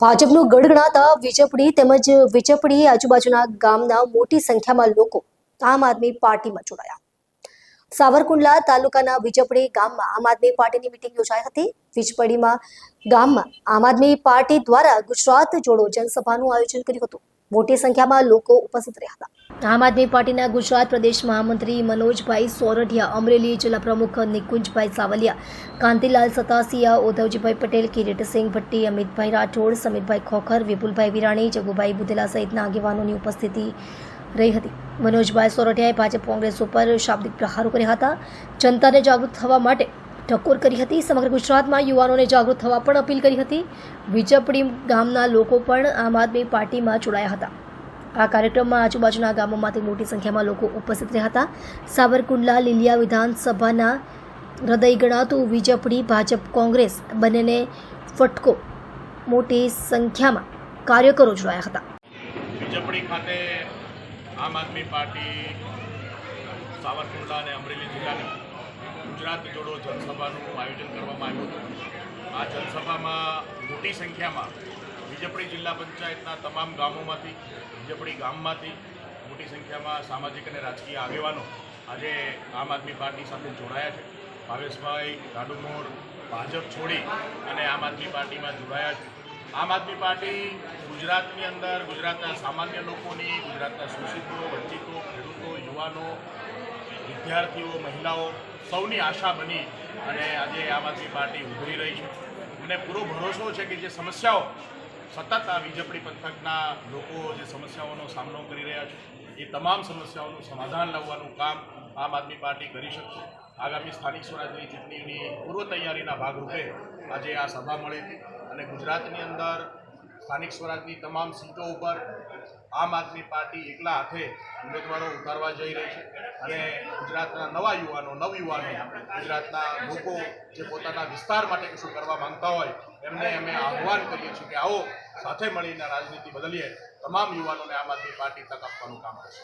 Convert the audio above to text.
ભાજપનું ગડગડાતા વિજપડી તેમજ વિજપડી આજુબાજુના ગામના મોટી સંખ્યામાં લોકો આમ આદમી પાર્ટીમાં જોડાયા. સાવરકુંડલા તાલુકાના વિજપડી ગામમાં આમ આદમી પાર્ટીની મિટિંગ યોજાઈ હતી. વિજપડીમાં ગામમાં આમ આદમી પાર્ટી દ્વારા ગુજરાત જોડો જનસભાનું આયોજન કર્યું હતું. મોટી સંખ્યામાં લોકો ઉપસ્થિત રહ્યા હતા આમ આદમી પાર્ટીના ગુજરાત પ્રદેશ મહામંત્રી મનોજભાઈ સોરઠિયા, અમરેલી જિલ્લા પ્રમુખ નિકુંજભાઈ સાવલિયા, કાંતિલાલ સતાસિયા, ઉદ્ધવજીભાઈ પટેલ કિરીટસિંહ ભટ્ટી, અમિતભાઈ રાઠોડ સમિતભાઈ ખોખર, વિપુલભાઈ વિરાણી, જગુભાઈ બુધેલા સહિતના આગેવાનોની ઉપસ્થિતિ રહી હતી. મનોજભાઈ સોરઠિયાએ ભાજપ કોંગ્રેસ ઉપર શાબ્દિક પ્રહારો કર્યા હતા. જનતાને જાગૃત થવા માટે ટકોર કરી હતી. સમગ્ર ગુજરાતમાં યુવાનોને જાગૃત થવા પણ અપીલ કરી હતી. વિજપડી ગામના લોકો પણ આમ આદમી પાર્ટીમાં જોડાયા હતા. આ કાર્યક્રમમાં આજુબાજુના ગામોમાંથી મોટી સંખ્યામાં લોકો ઉપસ્થિત રહ્યા હતા. સાવરકુંડલા, લીલિયા વિધાનસભાના હૃદય ગણાતું વિજપડી ભાજપ કોંગ્રેસ બંનેને ફટકો. મોટી સંખ્યામાં કાર્યકરો જોડાયા હતા. વિજપડી ખાતે આમ આદમી પાર્ટી સાવરકુંડલા અને અમરેલી જિલ્લાની ગુજરાત જોડો જનસભાનું આયોજન કરવામાં આવ્યું હતું. આ જનસભામાં મોટી સંખ્યામાં વીજપડી જિલ્લા પંચાયતના તમામ ગામોમાંથી વીજપડી ગામમાંથી મોટી સંખ્યામાં સામાજિક અને રાજકીય આગેવાનો આજે આમ આદમી પાર્ટી સાથે જોડાયા છે. ભાવેશભાઈ, ગાડુમોર, ભાજપ છોડી અને આમ આદમી પાર્ટીમાં જોડાયા છે. આમ આદમી પાર્ટી ગુજરાતની અંદર ગુજરાતના સામાન્ય લોકોની, ગુજરાતના શોષિતો, વંચિતો, ખેડૂતો, યુવાનો વિદ્યાર્થીઓ, મહિલાઓ સૌની આશા બની અને આજે આમ આદમી પાર્ટી ઉભરી રહી છે. મને પૂરો ભરોસો છે કે જે સમસ્યાઓ સતત આ વીજપડી પંથકના લોકો જે સમસ્યાઓનો સામનો કરી રહ્યા છે, એ તમામ સમસ્યાઓનું સમાધાન લાવવાનું કામ આમ આદમી પાર્ટી કરી શકશે. આગામી સ્થાનિક સ્વરાજની ચૂંટણીની પૂર્વ તૈયારીના ભાગરૂપે આજે આ સભા મળી હતી અને ગુજરાતની અંદર સ્થાનિક સ્વરાજની તમામ સીટો ઉપર આમ આદમી પાર્ટી એકલા હાથે ઉમેદવારો ઉતારવા જઈ રહી છે. અને ગુજરાતના નવા યુવાનો નવયુવાનો ગુજરાતના લોકો જે પોતાના વિસ્તાર માટે કશું કરવા માંગતા હોય, એમને અમે આહ્વાન કરીએ છીએ કે આવો, સાથે મળીને રાજનીતિ બદલીએ. તમામ યુવાનોને આમ આદમી પાર્ટી તક આપવાનું કામ કરશે.